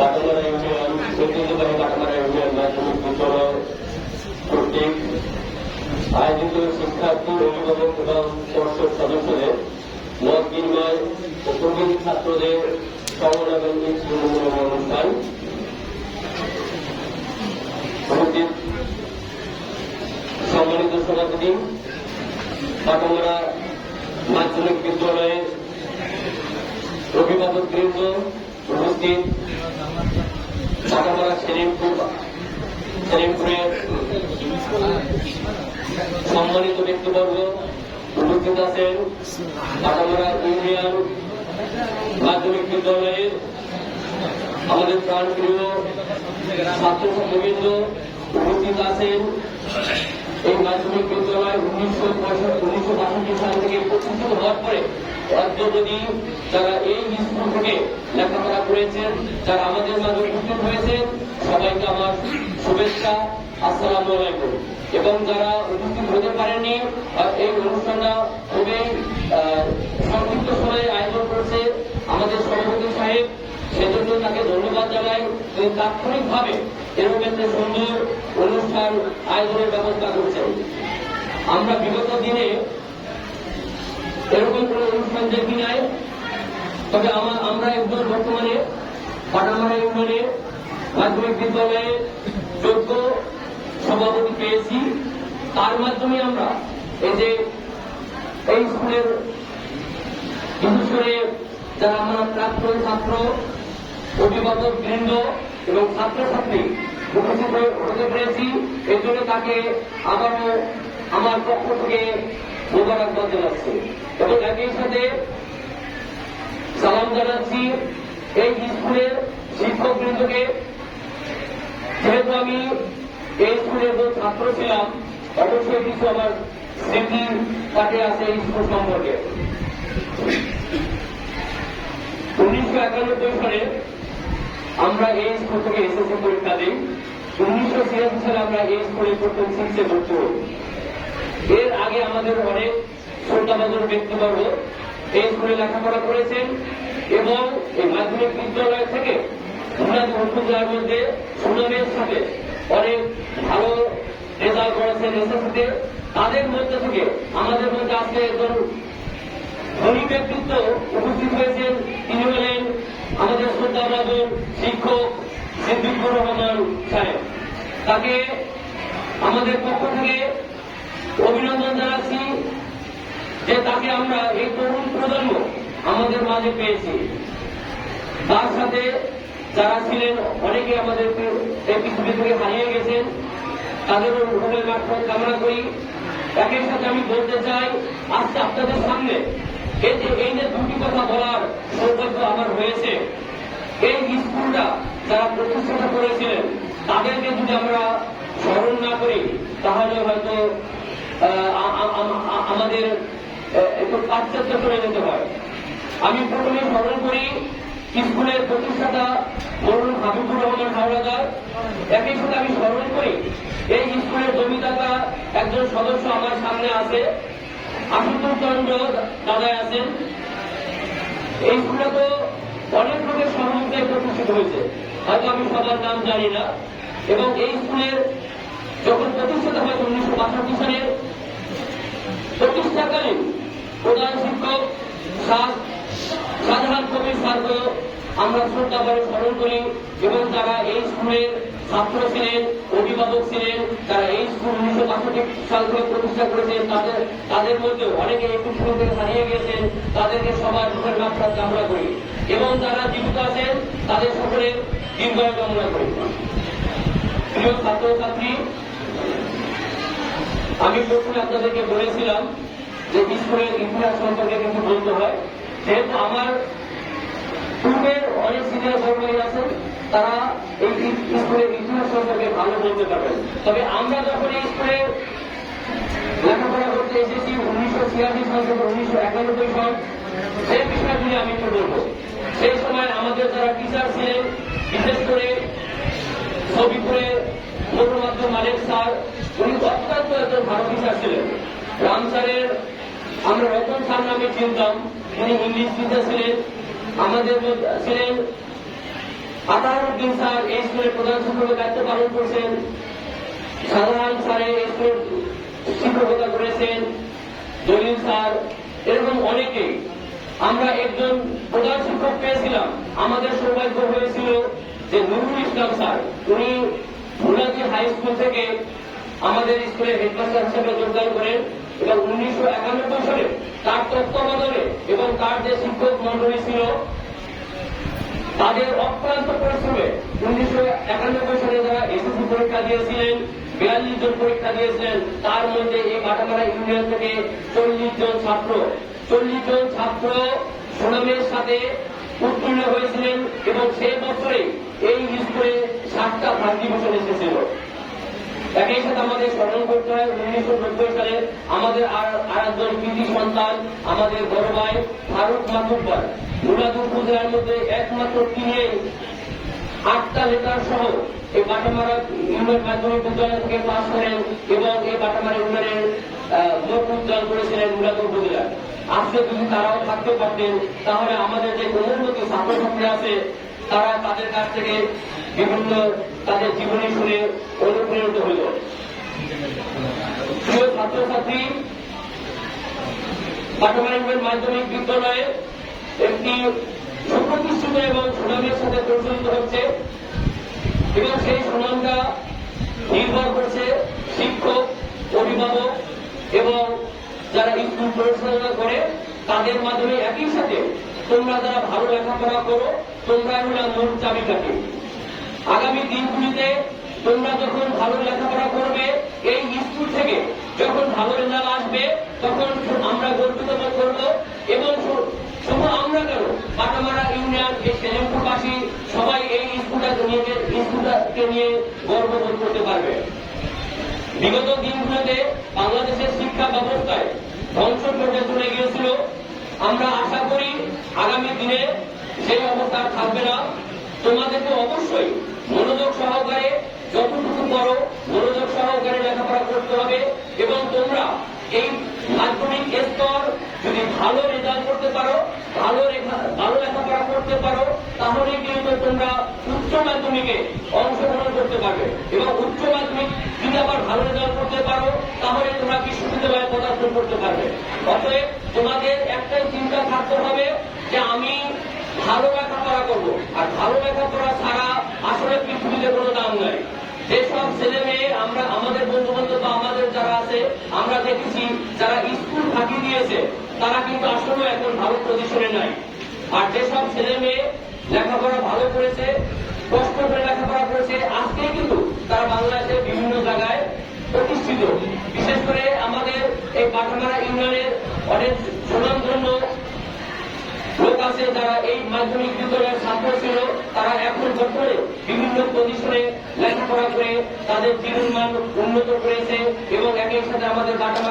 বাটামারা union ঐতিহ্যবাহী বাটামারা union মাধ্যমিক বিদ্যালয় কর্তৃক আয়োজিত শিক্ষার্থী অভিভাবক এবং পর্ষদ সদস্যদের মত বিনিময় ও প্রবীণ ছাত্রদের সমন্বয় অনুষ্ঠান উপস্থিত সম্মানিত সভাপতি পাটমারা মাধ্যমিক বিদ্যালয়ের অভিভাবক বৃন্দ উপস্থিত সম্মানিত ব্যক্তিবর্গ, উপস্থিত আছেন পাটামারা ইউনিয়ন মাধ্যমিক বিদ্যালয়ের আমাদের প্রাণপ্রিয় ছাত্র ছাত্রবৃন্দ উপস্থিত আছেন এই মাধ্যমিক বিদ্যালয় উনিশশো উনিশশো বাষট্টি সাল থেকে প্রতিষ্ঠিত হওয়ার পরে যারা এই থেকে লেখাপড়া করেছেন, যারা আমাদের মাঝে উপস্থিত সবাইকে আমার শুভেচ্ছা, আসসালাম আলাইকুম। এবং যারা উপস্থিত হতে এই অনুষ্ঠানটা খুবই সংক্ষিপ্ত সময়ে আয়োজন করছে আমাদের সভাপতি সাহেব, সেজন্য তাকে ধন্যবাদ জানাই। তিনি তাৎক্ষণিকভাবে এরকম একটা সুন্দর অনুষ্ঠান আয়োজনের ব্যবস্থা করছেন। আমরা বিগত দিনে এরকম কোনো অনুষ্ঠান দেখি নাই। তবে আমা- আমরা একজন বর্তমানে, পাটামারা ইউনিয়নে মাধ্যমিক বিদ্যালয়ে যোগ্য সভাপতি পেয়েছি। তার মাধ্যমে আমরা এই যে, এই স্কুলের বিশেষ করে যারা আমরা প্রাক্তন ছাত্র, অভিভাবক বৃন্দ এবং ছাত্রছাত্রী উপস্থিত হতে পেরেছি। এই জন্য তাকে আবারও আমার পক্ষ থেকে মোবারকবাদ জানাচ্ছি এবং একই সাথে সালাম জানাচ্ছি এই স্কুলের শিক্ষক বৃন্দকে। যেহেতু আমি এই স্কুলের যে ছাত্র ছিলাম, অবশ্যই কিছু আমার স্মৃতি কাটে আছে এই স্কুল সম্পর্কে। উনিশশো একানব্বই সালে আমরা এই স্কুল থেকে এসএসসি পরীক্ষা দিই। উনিশশো ছিয়াশি সালে আমরা এই স্কুলে প্রথম সিক্সে ভর্তি হই। এর আগে আমাদের অনেক শ্রদ্ধাভাজন ব্যক্তিবর্গ এই স্কুলে লেখাপড়া করেছেন এবং এই মাধ্যমিক বিদ্যালয় থেকে মধ্যে সুনামের সাথে অনেক ভালো রেজাল্ট করেছেন তাদের মধ্যে থেকে আমাদের মধ্যে আজকে একজন ধনী ব্যক্তিত্ব উপস্থিত হয়েছেন। তিনি হলেন আমাদের শ্রদ্ধাভাজন শিক্ষক সিদ্দিকুর রহমান সাহেব। তাকে আমাদের পক্ষ থেকে অভিনন্দন জানাচ্ছি যে তাকে আমরা এই তরুণ প্রজন্ম আমাদের মাঝে পেয়েছি। তার সাথে যারা ছিলেন অনেকে আমাদের পৃথিবী থেকে হারিয়ে গেছেন। তাদেরও রুমের মারফত কামনা করি। একই সাথে আমি বলতে চাই, আজকে আপনাদের সামনে এই যে এই যে দুটি কথা বলার সৌভাগ্য আমার হয়েছে। এই স্কুলটা যারা প্রতিষ্ঠাতা করেছিলেন, তাদেরকে যদি আমরা স্মরণ না করি, তাহলে হয়তো আমাদের একটু পাশ্চাত্য করে যেতে হয়। আমি প্রথমে স্মরণ করি স্কুলের প্রতিষ্ঠাতা মরুন হাবিবুর রহমান হাওড়াদার একই সাথে আমি স্মরণ করি, এই স্কুলের জমিদাতা একজন সদস্য আমার সামনে আছে, আশুতোষ চন্দ্র দাদায় আছেন। এই স্কুলে তো অনেক লোকের সহযোগিতায় প্রতিষ্ঠিত হয়েছে। হয়তো আমি সবার নাম জানি না। এবং এই স্কুলের যখন প্রতিষ্ঠিত হয় উনিশশো বাষট্টি সালের প্রতিষ্ঠাকালীন প্রধান শিক্ষক সাধারণ কবির স্যারকে আমরা শ্রদ্ধা করে স্মরণ করি এবং যারা এই স্কুলের ছাত্র ছিলেন, অভিভাবক ছিলেন যারা এই স্কুল উনিশশো বাষট্টি সাল থেকে প্রতিষ্ঠা করেছেন। তাদের তাদের মধ্যে অনেকে এই স্কুল থেকে হারিয়ে গিয়েছেন। তাদেরকে সবার মুখের মাত্রা কামনা করি এবং যারা জীবিত আছেন, তাদের সকলের দীর্ঘায়ু কামনা করি। প্রিয় ছাত্রছাত্রী আমি প্রথমে আপনাদেরকে বলেছিলাম যে স্কুলের ইতিহাস সম্পর্কে কিছু বলতে হয়। যেহেতু আমার পূর্বের অনেক সিনিয়র কর্মী আছেন, তারা এই স্কুলের ইতিহাস সম্পর্কে ভালো বলতে পারবেন। তবে আমরা যখন এই স্কুলে লেখাপড়া করতে এসেছি উনিশশো ছিয়াশি সাল থেকে উনিশশো একানব্বই সাল সেই বিষয়গুলি আমি একটু বলব। সেই সময় আমাদের যারা টিচার ছিলেন, বিশেষ করে ছবিপুরে মনোমাধ্য মালিক স্যার অত্যন্ত একজন ছিলেন। আমরা রতন স্যার নামে চিনতাম। উনি ইংলিশ টিচার ছিলেন। আমাদের ছিলেন আঠারো স্কুলের প্রধান শিক্ষকের দায়িত্ব পালন করছেন। সাধারণ স্যারে এই স্কুলের শিক্ষকতা করেছেন। স্যার, এরকম অনেকেই আমরা একজন প্রধান শিক্ষক পেয়েছিলাম। আমাদের সৌভাগ্য হয়েছিল যে নুরুল ইসলাম স্যার, উনি হাই স্কুল থেকে আমাদের স্কুলের হেডমাস্টার হিসেবে যোগদান করেন এবং উনিশশো একানব্বই সালে তার তত্ত্বাবধানে এবং তার যে শিক্ষক মন্ডলী ছিল, তাদের অক্লান্ত পরিশ্রমে উনিশশো একানব্বই সালে যারা এসএসসি পরীক্ষা দিয়েছিলেন, বিয়াল্লিশ জন পরীক্ষা দিয়েছিলেন, তার মধ্যে এই বাটামারা ইউনিয়ন থেকে চল্লিশ জন ছাত্র। চল্লিশ জন ছাত্র সুনামের সাথে উত্তীর্ণ হয়েছিলেন এবং সেই বছরে এই স্কুলে সাতটা ভাগ্যি বছর এসেছিল। একই সাথে আমাদের স্মরণ করতে হয় উনিশশো নব্বই সালে আমাদের আর একজন কৃতি সন্তান, আমাদের বড় ভাই ফারুক মাতুব্বার। মুরাদুর উপজেলার মধ্যে একমাত্র তিনি আটটা লেটার সহ এই বাটামারা ইউনিয়ন মাধ্যমিক বিদ্যালয় থেকে পাস করেন এবং এই বাটামারা ইউনিয়নের মুখ উজ্জ্বল করেছিলেন মুরাদুর উপজেলা আজকে যদি তারাও থাকতে পারতেন, তাহলে আমাদের যে কোমলমতি ছাত্রছাত্রী আছে, তারা তাদের কাছ থেকে বিভিন্ন তাদের জীবনী শুনে অনুপ্রেরিত হইল। প্রিয় ছাত্রছাত্রী পাঠমানিকমেন্ট মাধ্যমিক বিদ্যালয়ে একটি সুপ্রতিষ্ঠিত এবং সুনামের সাথে প্রচলিত হচ্ছে এবং সেই সুনামটা নির্ভর করছে শিক্ষক, অভিভাবক এবং যারা স্কুল পরিচালনা করে, তাদের মাধ্যমে একই সাথে তোমরা যারা ভালো লেখাপড়া করো, তোমরা হলো মূল চাবিকাঠি। আগামী দিনগুলিতে তোমরা যখন ভালো লেখাপড়া করবে, এই স্কুল থেকে যখন ভালো রেজাল্ট আসবে, তখন আমরা গর্বিত করব এবং শুধু আমরা কেন পাটামারা ইউনিয়ন, এই সেলেমপুরবাসী সবাই এই স্কুলটাকে নিয়ে স্কুলটাকে নিয়ে গর্ববোধ করতে পারবে। বিগত দিনগুলোতে বাংলাদেশের শিক্ষা ব্যবস্থায় ধ্বংস পর্যায়ে চলে গিয়েছিল। আমরা আশা করি আগামী দিনে সেই অবস্থা থাকবে না। করতে হবে এবং তোমরা এই মাধ্যমিক স্তর যদি ভালো রেজাল্ট করতে পারো, ভালো ভালো লেখাপড়া করতে পারো, তাহলে কিন্তু তোমরা উচ্চ মাধ্যমিকে অংশগ্রহণ করতে পারবে। এবং উচ্চ মাধ্যমিক যদি আবার ভালো রেজাল্ট করতে পারো, তাহলে তোমরা বিশ্ববিদ্যালয়ে পদার্পণ করতে পারবে। অতএব তোমাদের একটাই চিন্তা থাকতে হবে যে আমি ভালো লেখাপড়া করব। আর ভালো লেখাপড়া ছাড়া আসলে পৃথিবীতে কোনো দাম নাই। যেসব ছেলে মেয়ে আমরা, আমাদের বন্ধু বান্ধব বা আমাদের যারা আছে, আমরা দেখেছি যারা স্কুল ফাঁকি দিয়েছে, তারা কিন্তু আসলে এখন ভালো পজিশনে নাই। আর যেসব ছেলে মেয়ে লেখাপড়া ভালো করেছে, কষ্ট করে লেখাপড়া করেছে, আজকে কিন্তু তারা বাংলাদেশের বিভিন্ন জায়গায় প্রতিষ্ঠিত। বিশেষ করে আমাদের এই পাঠামারা ইউনিয়নের অনেক সুনামধন্য লোক আছে যারা এই মাধ্যমিক বিদ্যালয়ের ছাত্র ছিল, তারা এখন বছরে বিভিন্ন পজিশনে লেখাপড়া করে তাদের জীবন মান উন্নত করেছে এবং একই সাথে আমাদের